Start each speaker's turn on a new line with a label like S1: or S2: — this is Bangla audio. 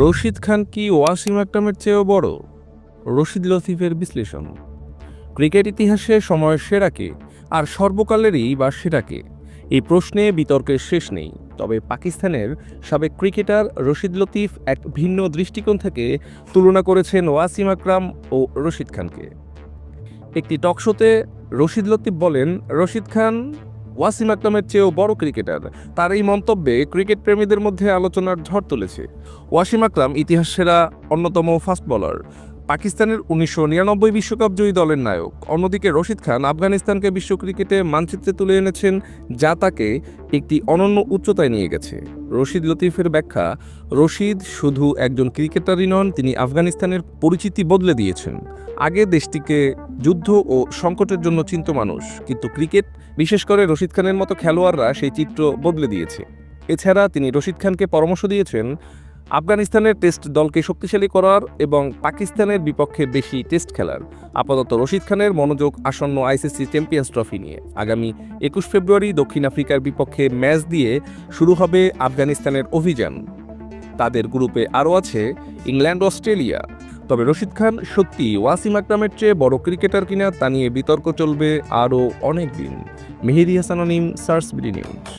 S1: রশিদ খান কি ওয়াসিম আকরামের চেয়েও বড়? রশিদ লতিফের বিশ্লেষণ। ক্রিকেট ইতিহাসে সময়ের সেরাকে আর সর্বকালেরই বা সেরাকে এই প্রশ্নে বিতর্কের শেষ নেই। তবে পাকিস্তানের সাবেক ক্রিকেটার রশিদ লতিফ এক ভিন্ন দৃষ্টিকোণ থেকে তুলনা করেছেন ওয়াসিম আকরাম ও রশিদ খানকে। একটি টকশোতে রশিদ লতিফ বলেন, রশিদ খান ওয়াসিম আকরামের চেয়েও বড় ক্রিকেটার। তার এই মন্তব্যে ক্রিকেট প্রেমীদের মধ্যে আলোচনার ঝড় তুলেছে। ওয়াসিম আকরাম ইতিহাস সেরা অন্যতম ফাস্ট বোলার পাকিস্তানের উনিশশো নিরানব্বই বিশ্বকাপ জয়ী দলের নায়ক। অন্যদিকে রশিদ খান আফগানিস্তানকে বিশ্ব ক্রিকেটে মানচিত্রে তুলে এনেছেন, যা তাকে একটি অনন্য উচ্চতায় নিয়ে গেছে। রশিদ লতিফের ব্যাখ্যা, রশিদ শুধু একজন ক্রিকেটারই নন, তিনি আফগানিস্তানের পরিচিতি বদলে দিয়েছেন। আগে দেশটিকে যুদ্ধ ও সংকটের জন্য চিন্ত মানুষ, কিন্তু ক্রিকেট, বিশেষ করে রশিদ খানের মতো খেলোয়াড়রা সেই চিত্র বদলে দিয়েছে। এছাড়া তিনি রশিদ খানকে পরামর্শ দিয়েছেন আফগানিস্তানের টেস্ট দলকে শক্তিশালী করার এবং পাকিস্তানের বিপক্ষে বেশি টেস্ট খেলার। আপাতত রশিদ খানের মনোযোগ আসন্ন আইসিসি চ্যাম্পিয়ন্স ট্রফি নিয়ে। আগামী একুশ ফেব্রুয়ারি দক্ষিণ আফ্রিকার বিপক্ষে ম্যাচ দিয়ে শুরু হবে আফগানিস্তানের অভিযান। তাদের গ্রুপে আরও আছে ইংল্যান্ড, অস্ট্রেলিয়া। তবে রশিদ খান সত্যি ওয়াসিম আকরামের চেয়ে বড় ক্রিকেটার কিনা তা নিয়ে বিতর্ক চলবে আরও অনেক দিন। মেহেদি হাসান অনিম সার্স বিডি নিউজ।